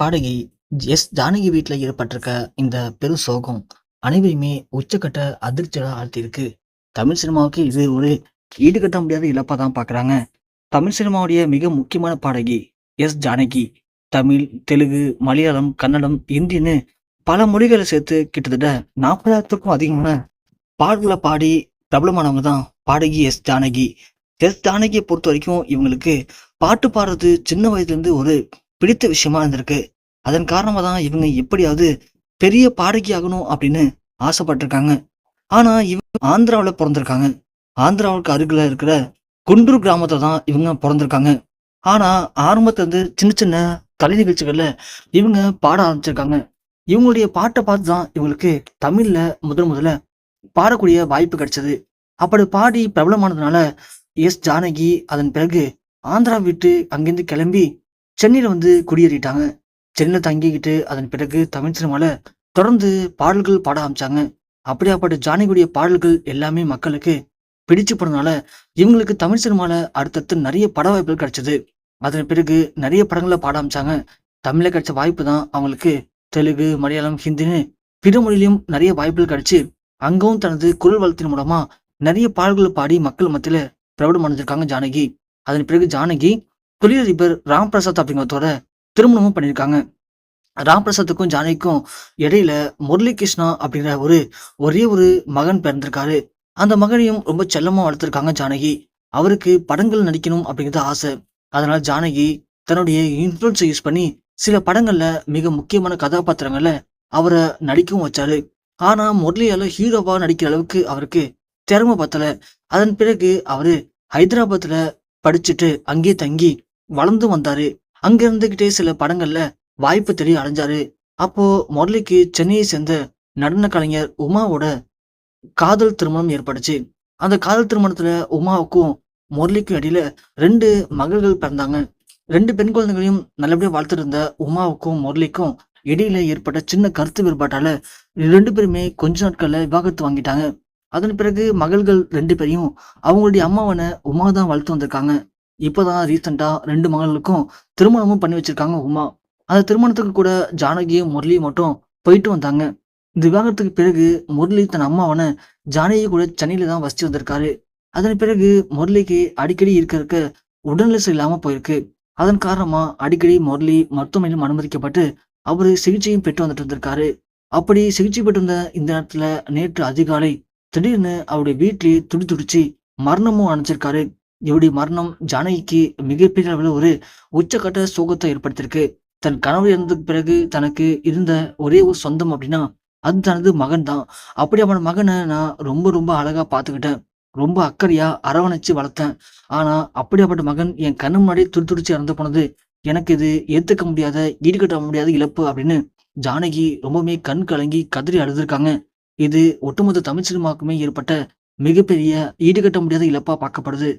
பாடகி எஸ் ஜானகி வீட்டில் ஏற்பட்டிருக்க இந்த பெரும் சோகம் அனைவரையுமே உச்சக்கட்ட அதிர்ச்சியாக ஆழ்த்தியிருக்கு. தமிழ் சினிமாவுக்கு இது ஒரு ஈடுகட்ட முடியாத இழப்பா தான் பார்க்குறாங்க. தமிழ் சினிமாவுடைய மிக முக்கியமான பாடகி எஸ் ஜானகி. தமிழ், தெலுங்கு, மலையாளம், கன்னடம், இந்தின்னு பல மொழிகளை சேர்த்து கிட்டத்தட்ட 40,000க்கும் அதிகமான பாடல்களை பாடி பிரபலமானவங்க தான் பாடகி எஸ் ஜானகி. எஸ் ஜானகியை பொறுத்த வரைக்கும் இவங்களுக்கு பாட்டு பாடுறது சின்ன வயதுலேருந்து ஒரு பிடித்த விஷயமா இருந்திருக்கு. அதன் காரணமாக தான் இவங்க எப்படியாவது பெரிய பாடகி ஆகணும் அப்படின்னு ஆசைப்பட்டிருக்காங்க ஆனா இவங்க ஆந்திராவில் பிறந்திருக்காங்க ஆந்திராவுக்கு அருகில் இருக்கிற குண்டூர் கிராமத்தில் தான் இவங்க பிறந்திருக்காங்க ஆனா ஆரம்பத்துல இருந்து சின்ன சின்ன கலை நிகழ்ச்சிகள்ல இவங்க பாட ஆரம்பிச்சிருக்காங்க. இவங்களுடைய பாட்டை பார்த்து தான் இவங்களுக்கு தமிழ்ல முதல் முதல்ல பாடக்கூடிய வாய்ப்பு கிடைச்சது. அப்படி பாடி பிரபலமானதுனால எஸ் ஜானகி அதன் பிறகு ஆந்திரா விட்டு அங்கேருந்து கிளம்பி சென்னையில் வந்து குடியேறிட்டாங்க. சென்னையில் தங்கிக்கிட்டு அதன் பிறகு தமிழ் சினிமாவில் தொடர்ந்து பாடல்கள் பாட ஆரம்பிச்சாங்க. அப்படியாப்பட்ட ஜானகியுடைய பாடல்கள் எல்லாமே மக்களுக்கு பிடிச்சு போனதுனால இவங்களுக்கு தமிழ் சினிமாவில் அடுத்தடுத்து நிறைய பட வாய்ப்புகள் கிடைச்சது. அதன் பிறகு நிறைய படங்களை பாட ஆரம்பிச்சாங்க. தமிழில் கிடைச்ச வாய்ப்பு தான் அவங்களுக்கு தெலுங்கு, மலையாளம், ஹிந்தின்னு பிற மொழியிலும் நிறைய வாய்ப்புகள் கிடைச்சி அங்கவும் தனது குரல் வளத்தின் மூலமா நிறைய பாடல்கள் பாடி மக்கள் மத்தியில பிரபலம் அடைஞ்சிருக்காங்க ஜானகி. அதன் பிறகு ஜானகி தொழிலதிபர் ராம் பிரசாத் அப்படிங்கிறதோட திருமணமும் பண்ணியிருக்காங்க. ராம் பிரசாத்துக்கும் ஜானகிக்கும் இடையில முரளி கிருஷ்ணா அப்படிங்கிற ஒரு ஒரே ஒரு மகன் பிறந்திருக்காரு. அந்த மகனையும் ரொம்ப செல்லமா வளர்த்திருக்காங்க ஜானகி. அவருக்கு படங்கள் நடிக்கணும் அப்படிங்கிறது ஆசை. அதனால ஜானகி தன்னுடைய இன்ஃப்ளூன்ஸை யூஸ் பண்ணி சில படங்கள்ல மிக முக்கியமான கதாபாத்திரங்கள்ல அவரை நடிக்கவும் வச்சாரு. ஆனா முரளியால ஹீரோவா நடிக்கிற அளவுக்கு அவருக்கு திறமை பத்தல. அதன் பிறகு அவரு ஹைதராபாத்ல படிச்சுட்டு அங்கேயே தங்கி வளர்ந்து வந்தாரு. அங்க இருந்துகிட்டே சில படங்கள்ல வாய்ப்பு தேடி அடைஞ்சாரு அப்போ முரளிக்கு சென்னையை சேர்ந்த நடன கலைஞர் உமாவோட காதல் திருமணம் ஏற்பட்டுச்சு. அந்த காதல் திருமணத்துல உமாவுக்கும் முரளிக்கும் இடையில ரெண்டு மகள்கள் பிறந்தாங்க. ரெண்டு பெண் குழந்தைகளையும் நல்லபடியா வளர்த்துருந்த உமாவுக்கும், முரளிக்கும் இடையில ஏற்பட்ட சின்ன கருத்து வேறுபாட்டால ரெண்டு பேருமே கொஞ்ச நாட்கள்ல விவாகரத்து வாங்கிட்டாங்க. அதன் பிறகு மகள்கள் ரெண்டு பேரையும் அவங்களுடைய அம்மாவான உமா தான் வளர்த்து வந்திருக்காங்க. இப்போதான் ரீசெண்டாக ரெண்டு மகளுக்கும் திருமணமும் பண்ணி வச்சிருக்காங்க உமா. அந்த திருமணத்துக்கு கூட ஜானகியும், முரளியும் மட்டும் போயிட்டு வந்தாங்க. இந்த விவாகரத்துக்கு பிறகு முரளி தன் அம்மாவான ஜானகி கூட சென்னையில தான் வசிச்சு வந்திருக்காரு. அதன் பிறகு முரளிக்கு அடிக்கடி இருக்க இருக்க உடல்நிலை சரியில்லாம போயிருக்கு. அதன் காரணமா அடிக்கடி முரளி மருத்துவமனையிலும் அனுமதிக்கப்பட்டு அவரு சிகிச்சையும் பெற்று வந்துட்டு வந்திருக்காரு அப்படி சிகிச்சை பெற்று வந்த இந்த நேரத்துல நேற்று அதிகாலை திடீர்னு அவருடைய வீட்டிலேயே துடி துடிச்சு மரணமும் அணைச்சிருக்காரு இவருடைய மரணம் ஜானகிக்கு மிகப்பெரிய அளவில் ஒரு உச்சக்கட்ட சோகத்தை ஏற்படுத்தியிருக்கு. தன் கணவர் இறந்த பிறகு தனக்கு இருந்த ஒரே ஒரு சொந்தம் அப்படின்னா அது தனது மகன் தான். அப்படியாப்பட்ட மகனை நான் ரொம்ப ரொம்ப அழகா பார்த்துக்கிட்டேன். ரொம்ப அக்கறையா அரவணைச்சு வளர்த்தேன். ஆனா அப்படியாப்பட்ட மகன் என் கண்ணு முன்னாடியே துடி துடிச்சு இறந்து போனது எனக்கு இது ஏத்துக்க முடியாத, ஈடுகட்ட முடியாத இழப்பு அப்படின்னு ஜானகி ரொம்பவுமே கண் கலங்கி கதறி அழுதுருக்காங்க. இது ஒட்டுமொத்த தமிழ் சினிமாவுக்குமே ஏற்பட்ட மிகப்பெரிய ஈடுகட்ட முடியாத இழப்பா பார்க்கப்படுது.